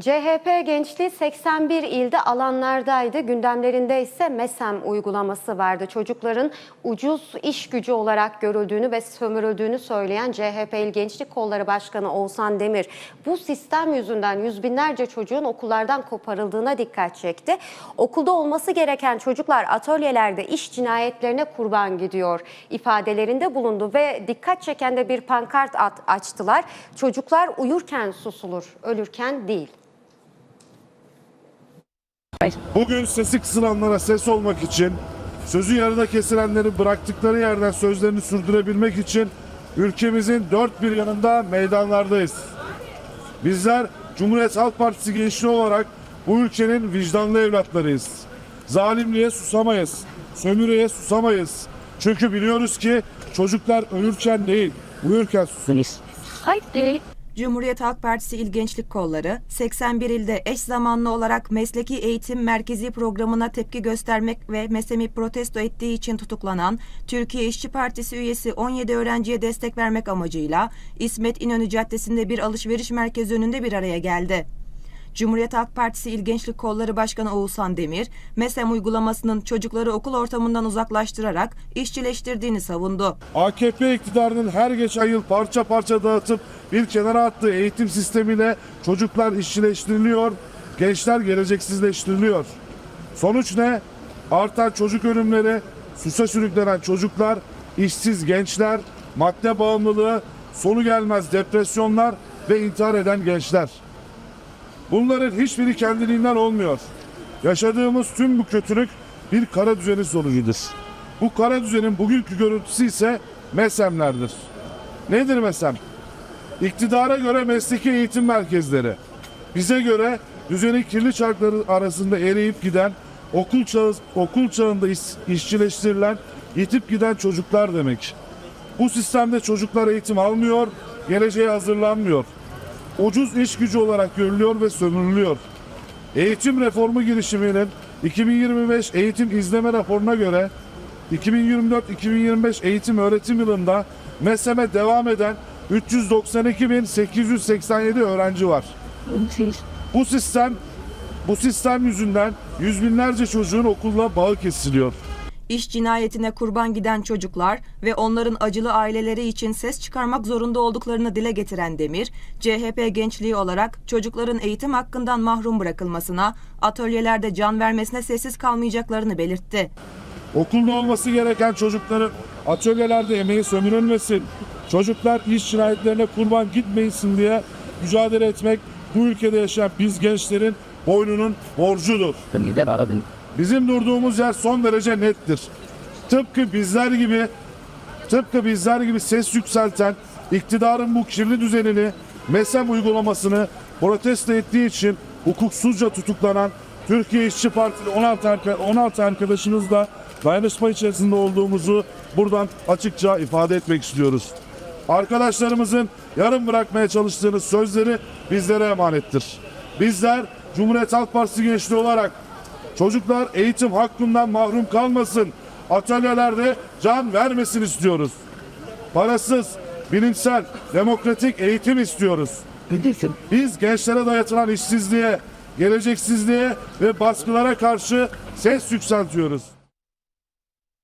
CHP gençliği 81 ilde alanlardaydı. Gündemlerinde ise MESEM uygulaması vardı. Çocukların ucuz iş gücü olarak görüldüğünü ve sömürüldüğünü söyleyen CHP İl Gençlik Kolları Başkanı Oğuzhan Demir, bu sistem yüzünden yüz binlerce çocuğun okullardan koparıldığına dikkat çekti. Okulda olması gereken çocuklar atölyelerde iş cinayetlerine kurban gidiyor ifadelerinde bulundu ve dikkat çeken de bir pankart açtılar. Çocuklar uyurken susulur, ölürken değil. Bugün sesi kısılanlara ses olmak için, sözü yarıda kesilenleri bıraktıkları yerden sözlerini sürdürebilmek için ülkemizin dört bir yanında meydanlardayız. Bizler Cumhuriyet Halk Partisi gençliği olarak bu ülkenin vicdanlı evlatlarıyız. Zalimliğe susamayız, sömürüye susamayız. Çünkü biliyoruz ki çocuklar ölürken değil, uyurken susunuz. Haydi. Cumhuriyet Halk Partisi İl Gençlik Kolları 81 ilde eş zamanlı olarak mesleki eğitim merkezi programına tepki göstermek ve MESEM'i protesto ettiği için tutuklanan Türkiye İşçi Partisi üyesi 17 öğrenciye destek vermek amacıyla İsmet İnönü Caddesi'nde bir alışveriş merkezi önünde bir araya geldi. Cumhuriyet Halk Partisi İl Gençlik Kolları Başkanı Oğuzhan Demir, MESEM uygulamasının çocukları okul ortamından uzaklaştırarak işçileştirdiğini savundu. AKP iktidarının her geçen yıl parça parça dağıtıp bir kenara attığı eğitim sistemiyle çocuklar işçileştiriliyor, gençler geleceksizleştiriliyor. Sonuç ne? Artan çocuk ölümleri, suça sürüklenen çocuklar, işsiz gençler, madde bağımlılığı, sonu gelmez depresyonlar ve intihar eden gençler. Bunların hiçbiri kendiliğinden olmuyor. Yaşadığımız tüm bu kötülük bir kara düzenin sonucudur. Bu kara düzenin bugünkü görüntüsü ise MESEM'lerdir. Nedir MESEM? İktidara göre mesleki eğitim merkezleri. Bize göre düzenin kirli çarkları arasında eriyip giden, okul, çağı, okul çağında iş, işçileştirilen, yitip giden çocuklar demek. Bu sistemde çocuklar eğitim almıyor, geleceğe hazırlanmıyor. Ucuz iş gücü olarak görülüyor ve sömürülüyor. Eğitim reformu girişiminin 2025 eğitim izleme raporuna göre 2024-2025 eğitim öğretim yılında MESEM'e devam eden 392.887 öğrenci var. Bu sistem bu sistem yüzünden yüz binlerce çocuğun okulla bağı kesiliyor. İş cinayetine kurban giden çocuklar ve onların acılı aileleri için ses çıkarmak zorunda olduklarını dile getiren Demir, CHP gençliği olarak çocukların eğitim hakkından mahrum bırakılmasına, atölyelerde can vermesine sessiz kalmayacaklarını belirtti. Okulda olması gereken çocukların atölyelerde emeği sömürülmesin, çocuklar iş cinayetlerine kurban gitmeyin diye mücadele etmek bu ülkede yaşayan biz gençlerin boynunun borcudur. Bizim durduğumuz yer son derece nettir. Tıpkı bizler gibi tıpkı bizler gibi ses yükselten iktidarın bu kirli düzenini MESEM uygulamasını protesto ettiği için hukuksuzca tutuklanan Türkiye İşçi Partili 16, arka- 16 arkadaşımızla dayanışma içerisinde olduğumuzu buradan açıkça ifade etmek istiyoruz. Arkadaşlarımızın yarım bırakmaya çalıştığınız sözleri bizlere emanettir. Bizler Cumhuriyet Halk Partisi gençliği olarak Çocuklar eğitim hakkından mahrum kalmasın. Atölyelerde can vermesin istiyoruz. Parasız, bilimsel, demokratik eğitim istiyoruz. Gidersin. Biz gençlere dayatılan işsizliğe, geleceksizliğe ve baskılara karşı ses yükseltiyoruz.